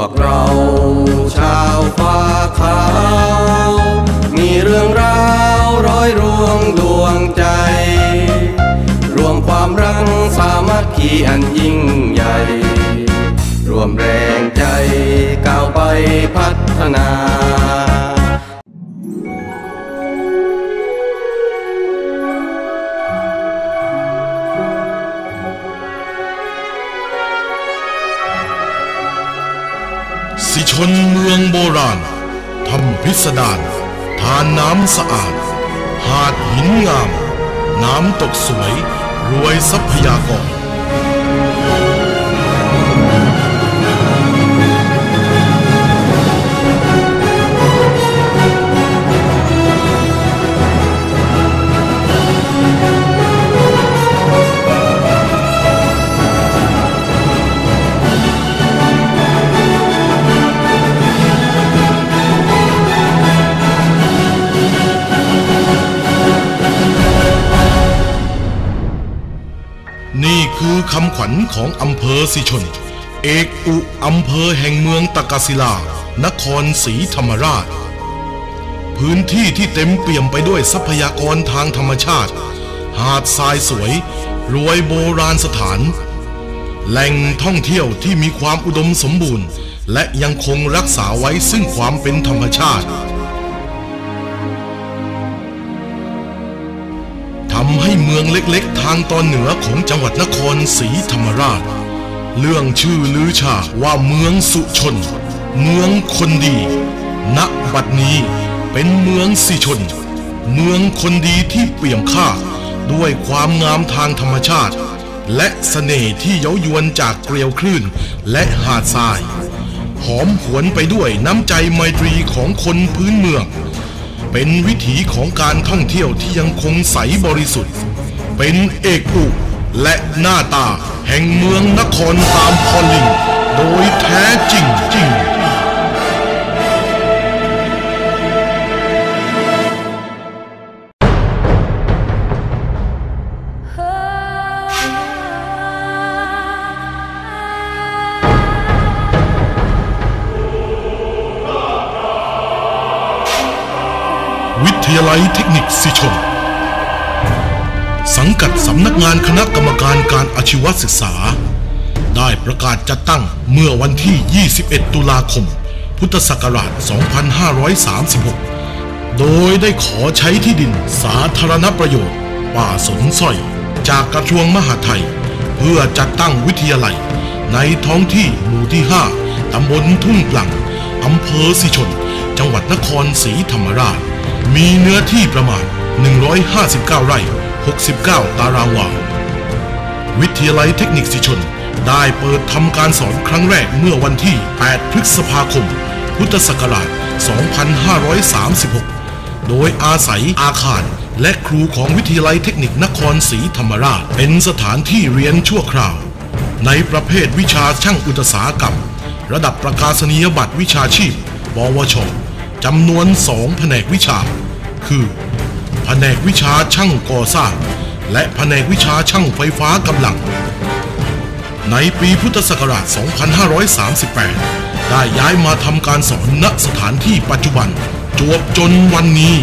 วกเราชาวฟ้าขาว มีเรื่องราวร้อยรวงดวงใจ รวมความรักสามัคคีอันยิ่งใหญ่ รวมแรงใจก้าวไปพัฒนา สิชนเมืองโบราณทำพิสดารทานน้ำสะอาด หาดหินงาม น้ำตกสวย รวยทรัพยากร คือคำขวัญของอำเภอสิชน เอกอุอำเภอแห่งเมืองตะกศิลา นครศรีธรรมราช พื้นที่ที่เต็มเปี่ยมไปด้วยทรัพยากรทางธรรมชาติ หาดทรายสวย รวยโบราณสถาน แหล่งท่องเที่ยวที่มีความอุดมสมบูรณ์ และยังคงรักษาไว้ซึ่งความเป็นธรรมชาติำให้เมืองเล็กๆ ทางตอนเหนือของจังหวัดนครศรีธรรมราช เรื่องชื่อลือชาว่าเมืองสุชน เมืองคนดี ณ บัดนี้เป็นเมืองสิชน เมืองคนดีที่เปี่ยมค่าด้วยความงามทางธรรมชาติ และเสน่ห์ที่เย้ายวนจากเกลียวคลื่นและหาดทราย หอมหวนไปด้วยน้ำใจไมตรีของคนพื้นเมือง เป็นวิถีของการท่องเที่ยวที่ยังคงใสบริสุทธิ์ เป็นเอกอุและหน้าตาแห่งเมืองนครตามพอลิง โดยแท้จริงจริง ยาลัยเทคนิคสิชน สังกัดสำนักงานคณะกรรมการการอาชีวศึกษา ได้ประกาศจัดตั้งเมื่อวันที่ 21 ตุลาคม พุทธศักราช 2536 โดยได้ขอใช้ที่ดินสาธารณประโยชน์ ป่าสนสร้อย จากกระทรวงมหาดไทย เพื่อจัดตั้งวิทยาลัย ในท้องที่หมู่ที่ 5 ตำบลทุ่งกลัง อำเภอสิชน จังหวัดนครศรีธรรมราช มีเนื้อที่ประมาณ 159 ไร่ 69 ตารางวา วิทยาลัยเทคนิคสิชน ได้เปิดทำการสอนครั้งแรกเมื่อวันที่ 8 พฤษภาคม พุทธศักราช 2536 โดยอาศัยอาคารและครูของวิทยาลัยเทคนิคนครศรีธรรมราช เป็นสถานที่เรียนชั่วคราว ในประเภทวิชาช่างอุตสาหกรรม ระดับประกาศนียบัตรวิชาชีพ ปวชจำนวนสองแผนกวิชา คือแผนกวิชาช่างก่อสร้าง และแผนกวิชาช่างไฟฟ้ากำลัง ในปีพุทธศักราช 2538 ได้ย้ายมาทำการสอนณสถานที่ปัจจุบัน จวบจนวันนี้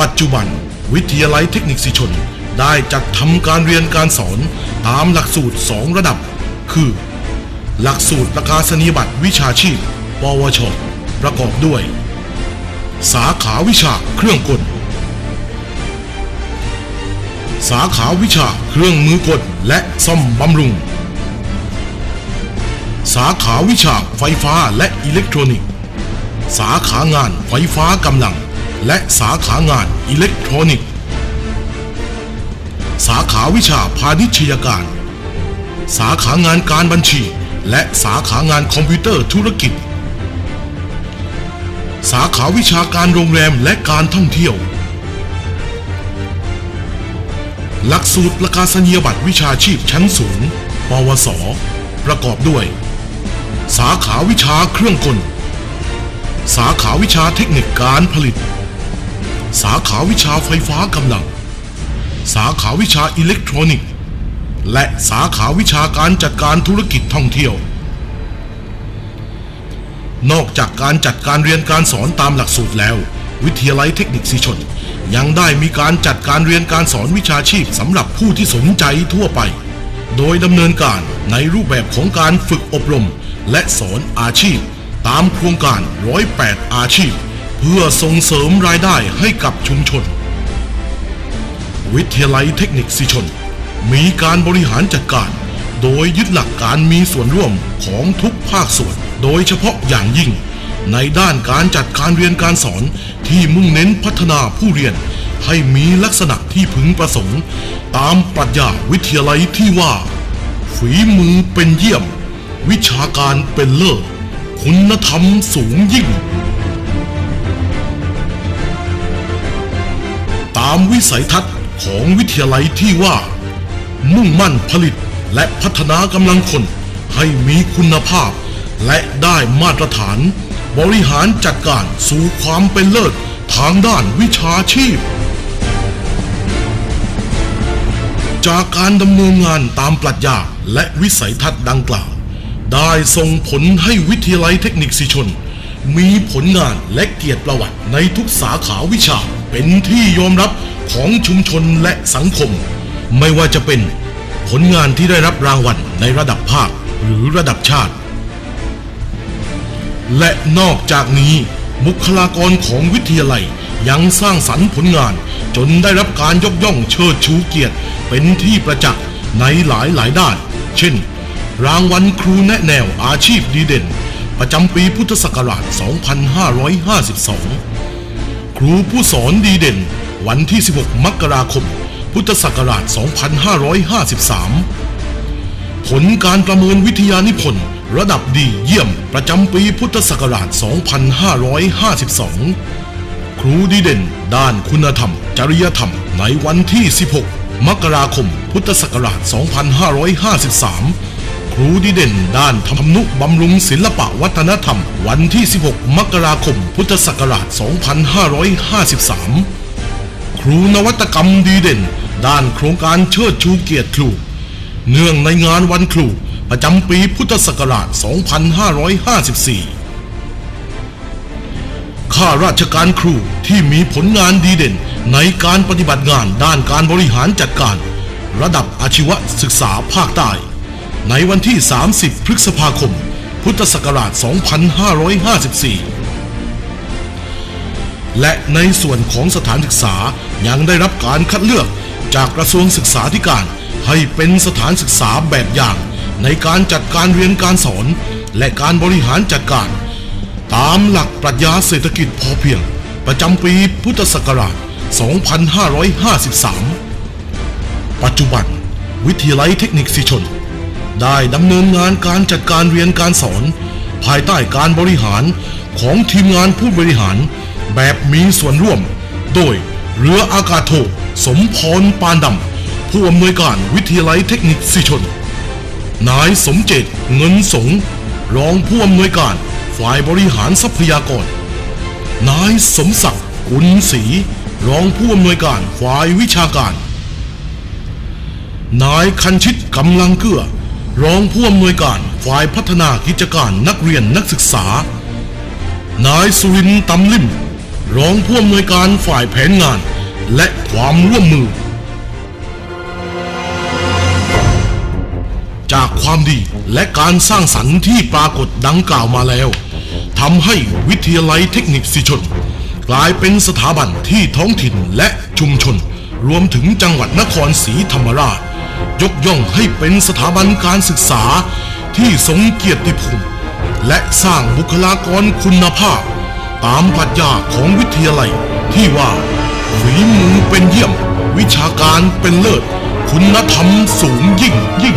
ปัจจุบัน วิทยาลัยเทคนิคสิชน ได้จัดทำการเรียนการสอนตามหลักสูตร 2 ระดับ คือ หลักสูตรประกาศนียบัตรวิชาชีพ ปวช ประกอบด้วย สาขาวิชาเครื่องกล สาขาวิชาเครื่องมือกลและซ่อมบำรุง สาขาวิชาไฟฟ้าและอิเล็กทรอนิกส์ สาขางานไฟฟ้ากำลัง และสาขางานอิเล็กทรอนิกส์ สาขาวิชาพาณิชยการ สาขางานการบัญชี และสาขางานคอมพิวเตอร์ธุรกิจ สาขาวิชาการโรงแรมและการท่องเที่ยว หลักสูตรประกาศนียบัตรวิชาชีพชั้นสูง ปวส ประกอบด้วย สาขาวิชาเครื่องกล สาขาวิชาเทคนิคการผลิต สาขาวิชาไฟฟ้ากำลัง สาขาวิชาอิเล็กทรอนิกส์ และสาขาวิชาการจัดการธุรกิจท่องเที่ยว นอกจากการจัดการเรียนการสอนตามหลักสูตรแล้ว วิทยาลัยเทคนิคสีชน ยังได้มีการจัดการเรียนการสอนวิชาชีพสำหรับผู้ที่สนใจทั่วไป โดยดำเนินการในรูปแบบของการฝึกอบรม และสอนอาชีพ ตามโครงการร้อยแปดอาชีพ เพื่อส่งเสริมรายได้ให้กับชุมชน วิทยาลัยเทคนิคสีชน มีการบริหารจัดการ โดยยึดหลักการมีส่วนร่วมของทุกภาคส่วน โดยเฉพาะอย่างยิ่ง ในด้านการจัดการเรียนการสอนที่มุ่งเน้นพัฒนาผู้เรียน ให้มีลักษณะที่พึงประสงค์ ตามปรัชญาวิทยาลัยที่ว่า ฝีมือเป็นเยี่ยม วิชาการเป็นเลิศคุณธรรมสูงยิ่งตามวิสัยทัศน์ ของวิทยาลัยที่ว่า มุ่งมั่นผลิตและพัฒนากำลังคน ให้มีคุณภาพ และได้มาตรฐาน บริหารจัดการสู่ความเป็นเลิศทางด้านวิชาชีพ จากการดำเนินงานตามปรัชญาและวิสัยทัศน์ดังกล่าว ได้ส่งผลให้วิทยาลัยเทคนิคสิชน มีผลงานและเกียรติประวัติในทุกสาขาวิชาเป็นที่ยอมรับ ของชุมชนและสังคม ไม่ว่าจะเป็นผลงานที่ได้รับรางวัลในระดับภาคหรือระดับชาติ และนอกจากนี้บุคลากรของวิทยาลัยยังสร้างสรรค์ผลงานจนได้รับการยกย่องเชิดชูเกียรติ เป็นที่ประจักษ์ในหลายหลายๆด้าน เช่น รางวัลครูแนะแนวอาชีพดีเด่น ประจำปีพุทธศักราช 2552 ครูผู้สอนดีเด่น วันที่ 16 มกราคม พุทธศักราช 2553 ผลการประเมินวิทยานิพนธ์ระดับดีเยี่ยมประจำปีพุทธศักราช 2552 ครูดีเด่น ด้านคุณธรรม จริยธรรม ในวันที่ 16 มกราคม พุทธศักราช 2553ครูดีเด่นด้านธรรมนุบำรุงศิลปะวัฒนธรรม วันที่ 16 มกราคม พุทธศักราช 2553 ครูนวัตกรรมดีเด่น ด้านโครงการเชิดชูเกียรติครู เนื่องในงานวันครู ประจำปีพุทธศักราช 2554 ข้าราชการครูที่มีผลงานดีเด่น ในการปฏิบัติงานด้านการบริหารจัดการ ระดับอาชีวศึกษาภาคใต้ ในวันที่ 30 พฤษภาคม พุทธศักราช 2554 และในส่วนของสถานศึกษายังได้รับการคัดเลือกจากกระทรวงศึกษาธิการ ให้เป็นสถานศึกษาแบบอย่าง ในการจัดการเรียนการสอน และการบริหารจัดการ ตามหลักปรัชญาเศรษฐกิจพอเพียง ประจำปีพุทธศักราช 2553 ปัจจุบัน วิทยาลัยเทคนิคสิชน ได้ดำเนินงานการจัดการเรียนการสอน ภายใต้การบริหารของทีมงานผู้บริหาร แบบมีส่วนร่วม โดยเรืออากาศโท สมพรปานดำ ผู้อำนวยการวิทยาลัยเทคนิคสิชน นายสมเจตเงินสง รองผู้อำนวยการฝ่ายบริหารทรัพยากร นายสมศักดิ์กุลศรีรองผู้อำนวยการฝ่ายวิชาการ นายคันชิตกำลังเกื้อ รองผู้อำนวยการฝ่ายพัฒนากิจการนักเรียนนักศึกษา นายสุรินต์ตำลิม รองผู้อำนวยการฝ่ายแผนงาน และความร่วมมือ จากความดีและการสร้างสรรค์ที่ปรากฏดังกล่าวมาแล้วทำให้วิทยาลัยเทคนิคสิชน กลายเป็นสถาบันที่ท้องถิ่นและชุมชน รวมถึงจังหวัดนครศรีธรรมราช ยกย่องให้เป็นสถาบันการศึกษาที่ทรงเกียรติภูมิและสร้างบุคลากรคุณภาพ ตามปรัชญาของวิทยาลัย ที่ว่าฝีมือเป็นเยี่ยม วิชาการเป็นเลิศ คุณธรรมสูงยิ่งยิ่งง